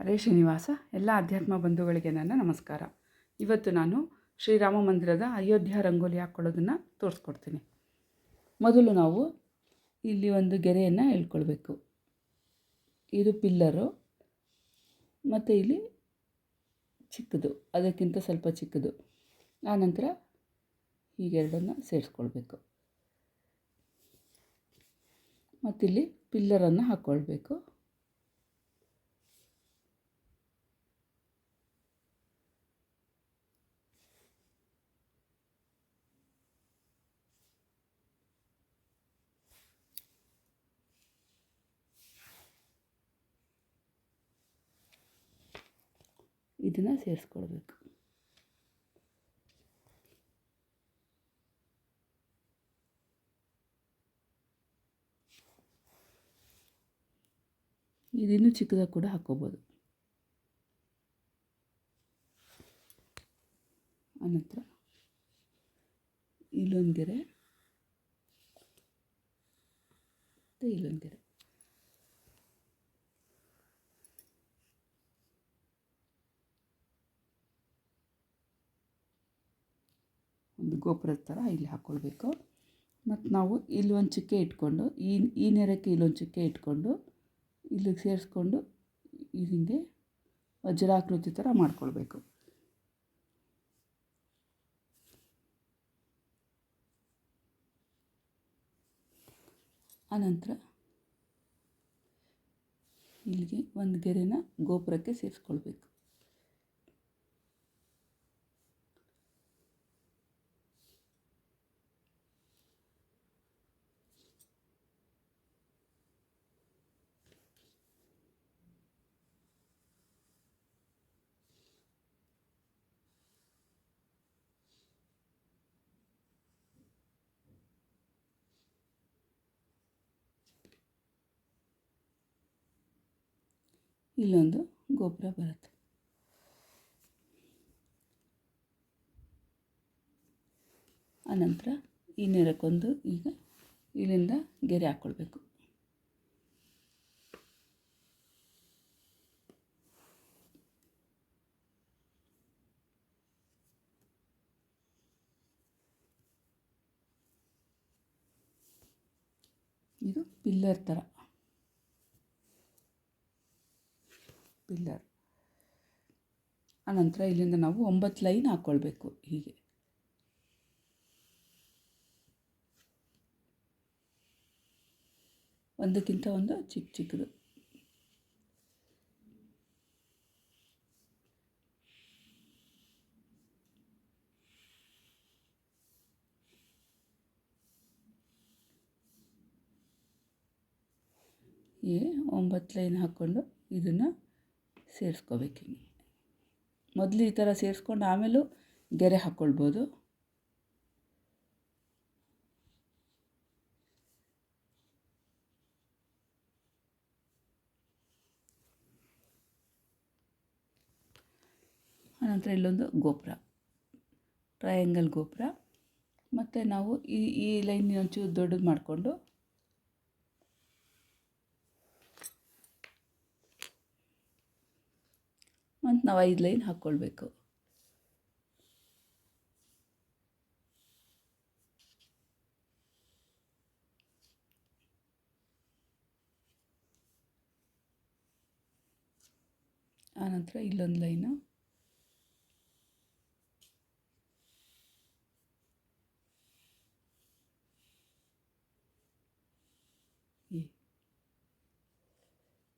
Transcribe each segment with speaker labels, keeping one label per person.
Speaker 1: ಹರೇ ಶ್ರೀನಿವಾಸ, ಎಲ್ಲ ಅಧ್ಯಾತ್ಮ ಬಂಧುಗಳಿಗೆ ನನ್ನ ನಮಸ್ಕಾರ. ಇವತ್ತು ನಾನು ಶ್ರೀರಾಮ ಮಂದಿರದ ಅಯೋಧ್ಯ ರಂಗೋಲಿ ಹಾಕ್ಕೊಳ್ಳೋದನ್ನು ತೋರಿಸ್ಕೊಡ್ತೀನಿ. ಮೊದಲು ನಾವು ಇಲ್ಲಿ ಒಂದು ಗೆರೆಯನ್ನು ಹೇಳ್ಕೊಳ್ಬೇಕು. ಇದು ಪಿಲ್ಲರು, ಮತ್ತು ಇಲ್ಲಿ ಚಿಕ್ಕದು, ಅದಕ್ಕಿಂತ ಸ್ವಲ್ಪ ಚಿಕ್ಕದು. ಆನಂತರ ಹೀಗೆರಡನ್ನು ಸೇರಿಸ್ಕೊಳ್ಬೇಕು. ಮತ್ತಿಲ್ಲಿ ಪಿಲ್ಲರನ್ನು ಹಾಕ್ಕೊಳ್ಬೇಕು ಇದನ್ನು ಸೇರಿಸ್ಕೊಳ್ಬೇಕು. ಇದನ್ನು ಚಿಕ್ಕದಾಗಿ ಕೂಡ ಹಾಕ್ಕೋಬೋದು. ಆನಂತರ ಇಲ್ಲೊಂದು ಗೆರೆ ಮತ್ತು ಇಲ್ಲೊಂದು ಗೆರೆ. ಒಂದು ಗೋಪುರದ ಥರ ಇಲ್ಲಿ ಹಾಕ್ಕೊಳ್ಬೇಕು. ಮತ್ತು ನಾವು ಇಲ್ಲಿ ಒಂದು ಚುಕ್ಕೆ ಇಟ್ಕೊಂಡು, ಈ ಈ ನೆರಕ್ಕೆ ಇಲ್ಲೊಂದು ಚುಕ್ಕೆ ಇಟ್ಕೊಂಡು, ಇಲ್ಲಿಗೆ ಸೇರಿಸ್ಕೊಂಡು ಹಿಂಗೆ ವಜ್ರಾಕೃತಿ ಥರ ಮಾಡ್ಕೊಳ್ಬೇಕು. ಆನಂತರ ಇಲ್ಲಿಗೆ ಒಂದು ಗೆರೆನ ಗೋಪುರಕ್ಕೆ ಸೇರಿಸ್ಕೊಳ್ಬೇಕು. ಇಲ್ಲೊಂದು ಗೋಪುರ ಬರುತ್ತೆ. ಆನಂತರ ಈ ನೆರಕ್ಕೊಂದು ಈಗ ಇಲ್ಲಿಂದ ಗೆರೆ ಹಾಕ್ಕೊಳ್ಬೇಕು ಇದು ಪಿಲ್ಲರ್ ಥರ ಪಿಲ್ಲರ್. ಆನಂತರ ಇಲ್ಲಿಂದ ನಾವು ಒಂಬತ್ತು ಲೈನ್ ಹಾಕ್ಕೊಳ್ಬೇಕು ಹೀಗೆ. ಒಂದಕ್ಕಿಂತ ಒಂದು ಚಿಕ್ಕ ಚಿಕ್ಕದು ಏ ಒಂಬತ್ತು ಲೈನ್ ಹಾಕ್ಕೊಂಡು ಇದನ್ನು ಸೇರಿಸ್ಕೋಬೇಕು ಹಿಂಗೆ ಮೊದಲು ಈ ಥರ ಸೇರಿಸ್ಕೊಂಡು ಆಮೇಲೂ ಗೆರೆ ಹಾಕ್ಕೊಳ್ಬೋದು ಆನಂತರ ಇಲ್ಲೊಂದು ಗೋಪುರ ಟ್ರಯಾಂಗಲ್ ಗೋಪುರ. ಮತ್ತು ನಾವು ಈ ಈ ಲೈನ್ ಒಂಚೂರು ದೊಡ್ಡದು ಮಾಡಿಕೊಂಡು ಮತ್ತು ನಾವು ಐದು ಲೈನ್ ಹಾಕ್ಕೊಳ್ಬೇಕು ಆನಂತರ ಇಲ್ಲೊಂದು ಲೈನು.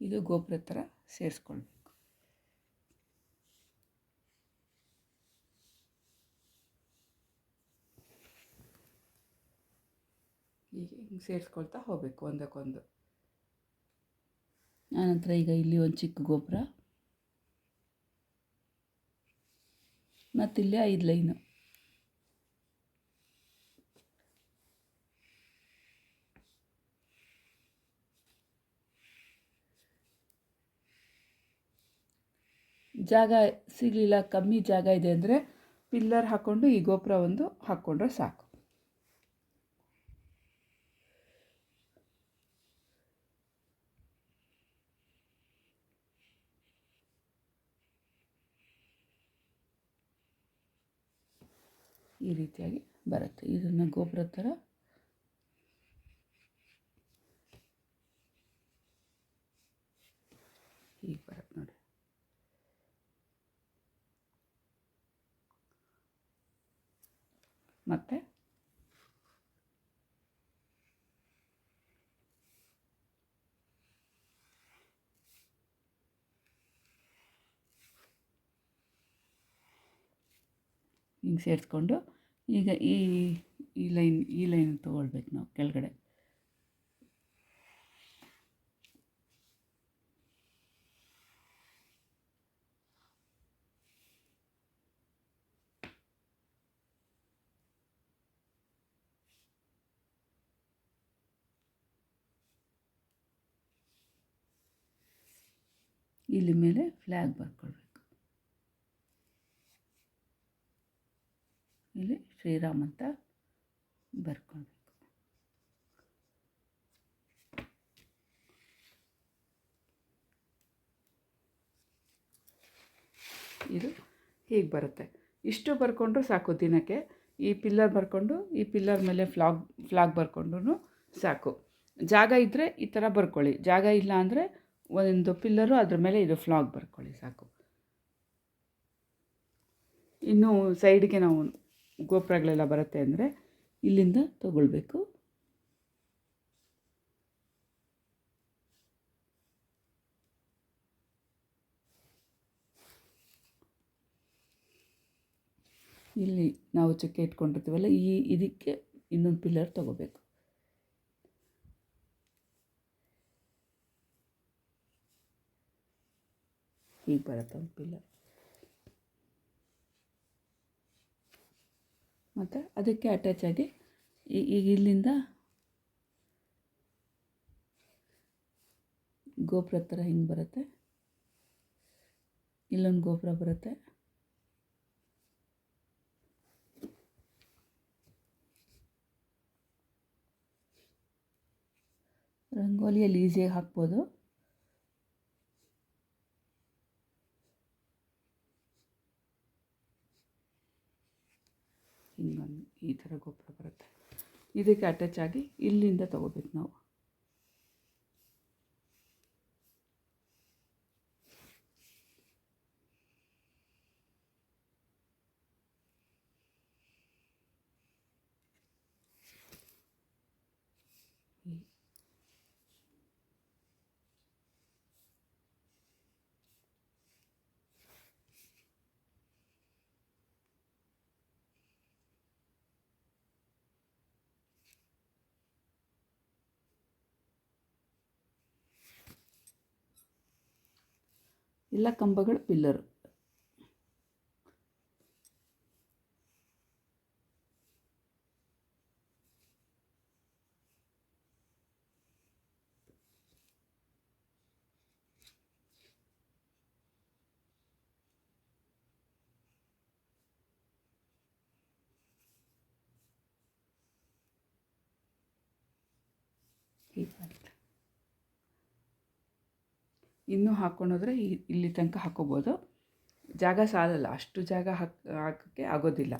Speaker 1: ಇದು ಗೋಪುರ ಥರ ಸೇರಿಸ್ಕೊಳ್ಬೇಕು. ಹೀಗೆ ಸೇರಿಸ್ಕೊಳ್ತಾ ಹೋಗಬೇಕು ಒಂದಕ್ಕೊಂದು. ಆನಂತರ ಈಗ ಇಲ್ಲಿ ಒಂದು ಚಿಕ್ಕ ಗೋಪುರ. ಮತ್ತಿಲ್ಲಿ ಐದು ಲೈನು. ಜಾಗ ಸಿಗಲಿಲ್ಲ, ಕಮ್ಮಿ ಜಾಗ ಇದೆ ಅಂದರೆ ಪಿಲ್ಲರ್ ಹಾಕ್ಕೊಂಡು ಈ ಗೋಪುರ ಒಂದು ಹಾಕ್ಕೊಂಡ್ರೆ ಸಾಕು. ಈ ರೀತಿಯಾಗಿ ಬರುತ್ತೆ. ಇದನ್ನು ಗೋಪುರ ಥರ ಹೀಗೆ ಬರುತ್ತೆ ನೋಡಿ. ಮತ್ತು? ಹಿಂಗೆ ಸೇರಿಸ್ಕೊಂಡು ಈಗ ಈ ಈ ಲೈನ್ ಈ ಲೈನ್ ತೊಗೊಳ್ಬೇಕು ನಾವು ಕೆಳಗಡೆ. ಇಲ್ಲಿ ಮೇಲೆ ಫ್ಲ್ಯಾಗ್ ಬರ್ಕೊಳ್ಬೇಕು ಇಲ್ಲಿ ಶ್ರೀರಾಮ್ ಅಂತ ಬರ್ಕೊಳ್ಬೇಕು. ಇದು ಹೀಗೆ ಬರುತ್ತೆ. ಇಷ್ಟು ಬರ್ಕೊಂಡ್ರು ಸಾಕು ದಿನಕ್ಕೆ. ಈ ಪಿಲ್ಲರ್ ಬರ್ಕೊಂಡು, ಈ ಪಿಲ್ಲರ್ ಮೇಲೆ ಫ್ಲಾಗ್ ಫ್ಲಾಗ್ ಬರ್ಕೊಂಡು ಸಾಕು. ಜಾಗ ಇದ್ದರೆ ಈ ಥರ ಬರ್ಕೊಳ್ಳಿ. ಜಾಗ ಇಲ್ಲ ಅಂದರೆ ಒಂದು ಪಿಲ್ಲರು ಅದ್ರ ಮೇಲೆ ಇದು ಫ್ಲಾಗ್ ಬರ್ಕೊಳ್ಳಿ ಸಾಕು. ಇನ್ನು ಸೈಡ್ಗೆ ನಾವು ಗೋಪುರಗಳೆಲ್ಲ ಬರುತ್ತೆ ಅಂದರೆ ಇಲ್ಲಿಂದ ತಗೊಳ್ಬೇಕು. ಇಲ್ಲಿ ನಾವು ಚಕ್ಕೆ ಇಟ್ಕೊಂಡಿರ್ತೀವಲ್ಲ, ಈ ಇದಕ್ಕೆ ಇನ್ನೊಂದು ಪಿಲ್ಲರ್ ತಗೋಬೇಕು. ಈಗ ಬರುತ್ತೆ ಒಂದು ಪಿಲ್ಲರ್. ಮತ್ತು ಅದಕ್ಕೆ ಅಟ್ಯಾಚ್ ಆಗಿ ಈಗ ಇಲ್ಲಿಂದ ಗೋಪುರ ಥರ ಹಿಂಗೆ ಬರುತ್ತೆ. ಇಲ್ಲೊಂದು ಗೋಪುರ ಬರುತ್ತೆ. ರಂಗೋಲಿಯಲ್ಲಿ ಈಸಿಯಾಗಿ ಹಾಕ್ಬೋದು. ಹಿಂಗೊಂದು ಈ ಥರ ಗೊಬ್ಬರ ಬರುತ್ತೆ. ಇದಕ್ಕೆ ಅಟ್ಯಾಚ್ ಆಗಿ ಇಲ್ಲಿಂದ ತೊಗೋಬೇಕು ನಾವು. ಎಲ್ಲ ಕಂಬಗಳು ಪಿಲ್ಲರು ಹೀಗೆ ಬರುತ್ತೆ ಇನ್ನೂ ಹಾಕ್ಕೊಂಡೋದ್ರೆ ಇಲ್ಲಿ ತನಕ ಹಾಕ್ಕೋಬೋದು. ಜಾಗ ಸಾಲಲ್ಲ, ಅಷ್ಟು ಜಾಗ ಹಾಕ್, ಹಾಕೋಕ್ಕೆ ಆಗೋದಿಲ್ಲ.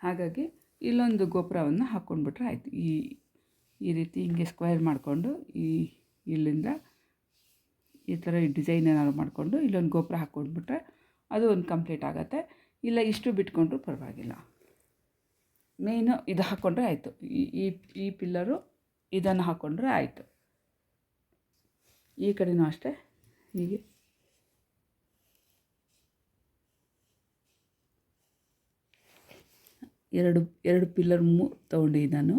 Speaker 1: ಹಾಗಾಗಿ ಇಲ್ಲೊಂದು ಗೋಪುರವನ್ನು ಹಾಕ್ಕೊಂಡ್ಬಿಟ್ರೆ ಆಯಿತು. ಈ ಈ ರೀತಿ ಹಿಂಗೆ ಸ್ಕ್ವೇರ್ ಮಾಡಿಕೊಂಡು ಈ, ಇಲ್ಲಿಂದ ಈ ಥರ ಡಿಸೈನ್ ಏನಾದ್ರು ಮಾಡಿಕೊಂಡು ಇಲ್ಲೊಂದು ಗೋಪುರ ಹಾಕ್ಕೊಂಡ್ಬಿಟ್ರೆ ಅದು ಒಂದು ಕಂಪ್ಲೀಟ್ ಆಗುತ್ತೆ. ಇಲ್ಲ ಇಷ್ಟು ಬಿಟ್ಕೊಂಡ್ರೂ ಪರವಾಗಿಲ್ಲ. ಮೇಯ್ನು ಇದು ಹಾಕ್ಕೊಂಡ್ರೆ ಆಯಿತು. ಈ ಈ ಪಿಲ್ಲರು ಇದನ್ನು ಹಾಕ್ಕೊಂಡ್ರೆ ಆಯಿತು. ಈ ಕಡೆಯೂ ಅಷ್ಟೇ. ಹೀಗೆ. ಎರಡು ಎರಡು ಪಿಲ್ಲರ್ ಮೂ ನಾನು.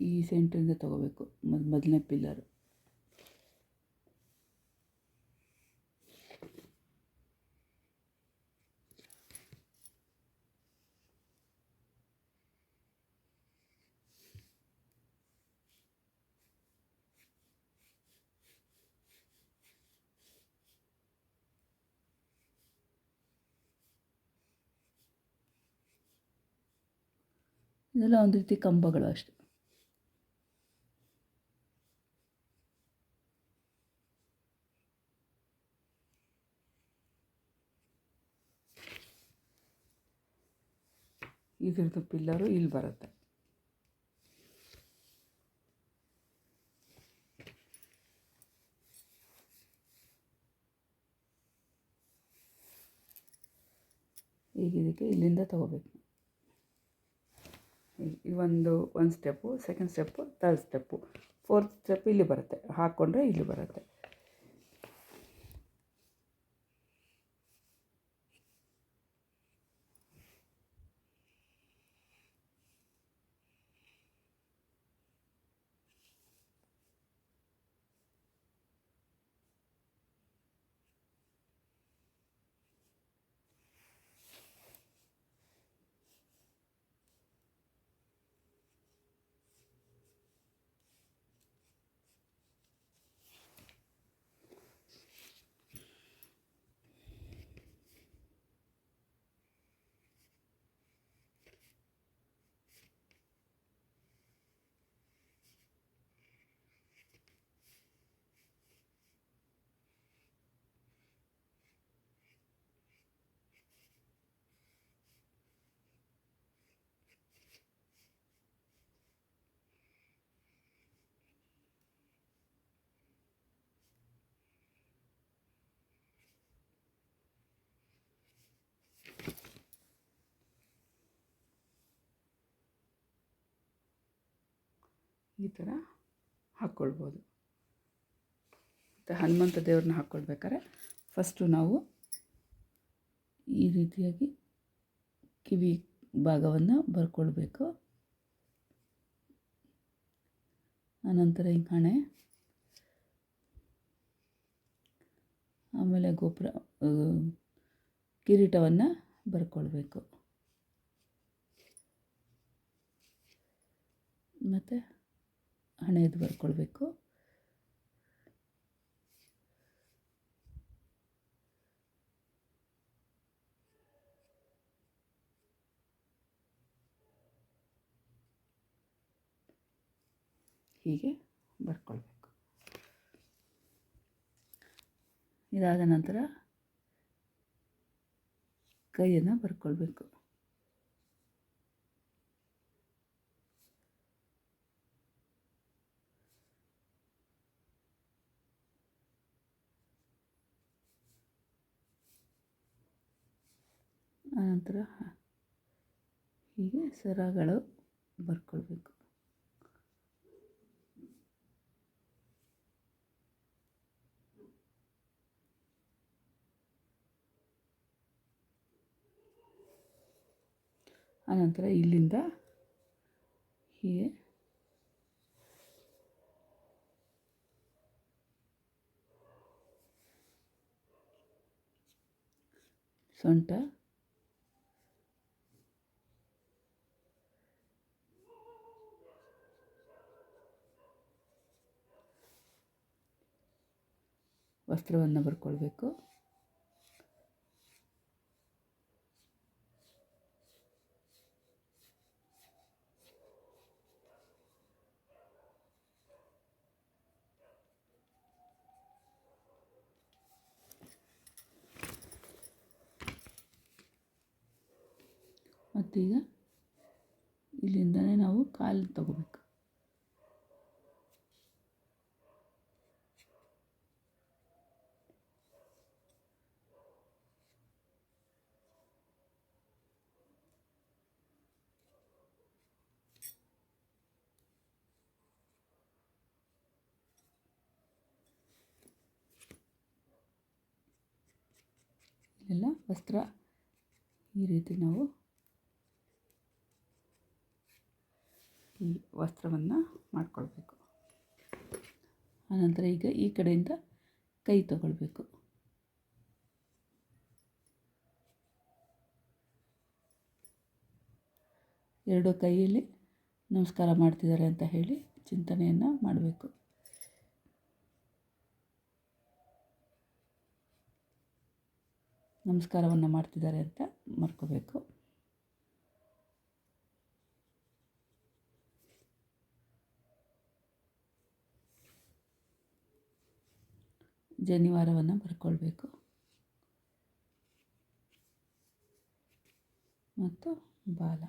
Speaker 1: ಈ ಸೆಂಟ್ರಿಂದ ತಗೋಬೇಕು ಮೊದ್ ಮೊದಲನೇ ಪಿಲ್ಲರು. ಇದೆಲ್ಲ ಒಂದು ರೀತಿ ಕಂಬಗಳು ಅಷ್ಟೆ. ಇದ್ರದ್ದು ಪಿಲ್ಲರು ಇಲ್ಲಿ ಬರುತ್ತೆ. ಈಗ ಇದಕ್ಕೆ ಇಲ್ಲಿಂದ ತಗೋಬೇಕು. ಈ ಒಂದು ಒಂದು step second step third step fourth step ಇಲ್ಲಿ ಬರುತ್ತೆ. ಹಾಕ್ಕೊಂಡ್ರೆ ಇಲ್ಲಿ ಬರುತ್ತೆ. ಈ ಥರ ಹಾಕ್ಕೊಳ್ಬೋದು. ಮತ್ತು ಹನುಮಂತ ದೇವ್ರನ್ನ ಹಾಕ್ಕೊಳ್ಬೇಕಾರೆ ಫಸ್ಟು ನಾವು ಈ ರೀತಿಯಾಗಿ ಕಿವಿ ಭಾಗವನ್ನು ಬರ್ಕೊಳ್ಬೇಕು. ಆನಂತರ ಹಿಂಗೆ ಹಣೆ ಆಮೇಲೆ ಗೋಪುರ ಕಿರೀಟವನ್ನು ಬರ್ಕೊಳ್ಬೇಕು. ಮತ್ತು ಹಣೆಯದು ಬರ್ಕೊಳ್ಬೇಕು. ಹೀಗೆ ಬರ್ಕೊಳ್ಬೇಕು. ಇದಾದ ನಂತರ ಕೈಯನ್ನು ಬರ್ಕೊಳ್ಬೇಕು. ಆನಂತರ ಹೀಗೆ ಸರಗಳು ಬರ್ಕೊಳ್ಬೇಕು. ಆನಂತರ ಇಲ್ಲಿಂದ ಹೀಗೆ ಸೊಂಟ ವಸ್ತ್ರವನ್ನು ಬರ್ಕೊಳ್ಬೇಕು ಮತ್ತೀಗ ಇಲ್ಲಿಂದನೇ ನಾವು ಕಾಲು ತಗೋಬೇಕು ಇಲ್ಲೆಲ್ಲ ವಸ್ತ್ರ ಈ ರೀತಿ ನಾವು ಈ ವಸ್ತ್ರವನ್ನು ಮಾಡ್ಕೊಳ್ಬೇಕು. ಆನಂತರ ಈಗ ಈ ಕಡೆಯಿಂದ ಕೈ ತಗೊಳ್ಬೇಕು. ಎರಡು ಕೈಯಲ್ಲಿ ನಮಸ್ಕಾರ ಮಾಡ್ತಿದ್ದಾರೆ ಅಂತ ಹೇಳಿ ಚಿಂತನೆಯನ್ನು ಮಾಡಬೇಕು. ನಮಸ್ಕಾರವನ್ನು ಮಾಡ್ತಿದ್ದಾರೆ ಅಂತ ಮರ್ಕೋಬೇಕು. ಜನಿವಾರವನ್ನು ಬರ್ಕೊಳ್ಬೇಕು. ಮತ್ತು ಬಾಲ.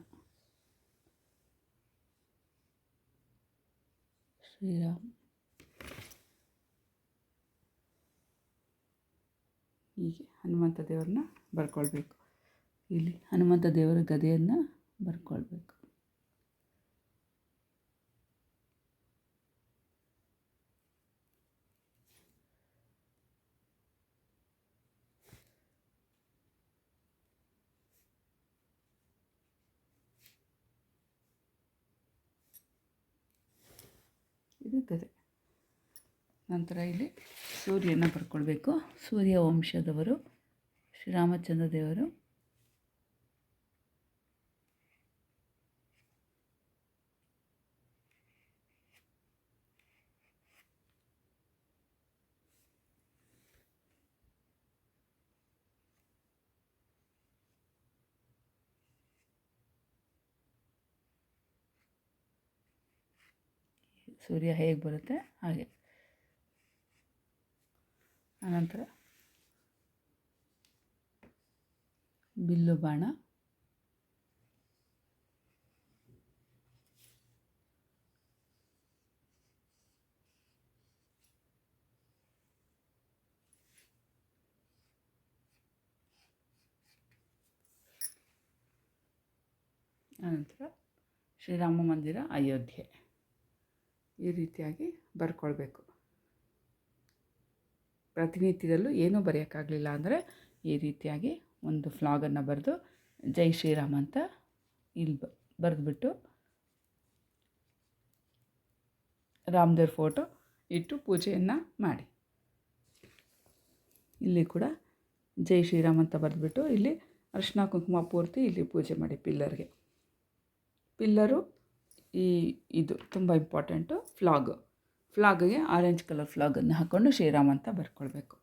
Speaker 1: ಶ್ರೀರಾಮ್. ಹೀಗೆ ಹನುಮಂತ ದೇವರನ್ನ ಬರ್ಕೊಳ್ಬೇಕು. ಇಲ್ಲಿ ಹನುಮಂತ ದೇವರ ಗದೆಯನ್ನು ಬರ್ಕೊಳ್ಬೇಕು. ಇದು ಗದೆ. ನಂತರ ಇಲ್ಲಿ ಸೂರ್ಯನ ಬರ್ಕೊಳ್ಬೇಕು ಸೂರ್ಯ ವಂಶದವರು ಶ್ರೀರಾಮಚಂದ್ರ ದೇವರು. ಸೂರ್ಯ ಹೇಗೆ ಬರುತ್ತೆ? ಹಾಗೆ. ಆನಂತರ ಬಿಲ್ಲು ಬಾಣ. ಆನಂತರ ಶ್ರೀರಾಮ ಮಂದಿರ ಅಯೋಧ್ಯೆ. ಈ ರೀತಿಯಾಗಿ ಬರ್ಕೊಳ್ಬೇಕು. ಪ್ರತಿನಿತ್ಯದಲ್ಲೂ ಏನೂ ಬರೆಯೋಕ್ಕಾಗಲಿಲ್ಲ ಅಂದರೆ ಈ ರೀತಿಯಾಗಿ ಒಂದು ಫ್ಲಾಗನ್ನು ಬರೆದು ಜೈ ಶ್ರೀರಾಮ್ ಅಂತ ಇಲ್ಲಿ ಬರೆದ್ಬಿಟ್ಟು ರಾಮದೇವ್ರ ಫೋಟೋ ಇಟ್ಟು ಪೂಜೆಯನ್ನು ಮಾಡಿ. ಇಲ್ಲಿ ಕೂಡ ಜೈ ಶ್ರೀರಾಮ್ ಅಂತ ಬರೆದ್ಬಿಟ್ಟು ಇಲ್ಲಿ ಅರ್ಶಿನ ಕುಂಕುಮ ಪೂರ್ತಿ ಇಲ್ಲಿ ಪೂಜೆ ಮಾಡಿ ಪಿಲ್ಲರ್ಗೆ. ಪಿಲ್ಲರು ಈ, ಇದು ತುಂಬ ಇಂಪಾರ್ಟೆಂಟು ಫ್ಲಾಗ್. ಫ್ಲಾಗ್ಗೆ ಆರೆಂಜ್ ಕಲರ್ ಫ್ಲಾಗನ್ನು ಹಾಕ್ಕೊಂಡು ಶ್ರೀರಾಮ್ ಅಂತ ಬರ್ಕೊಳ್ಬೇಕು.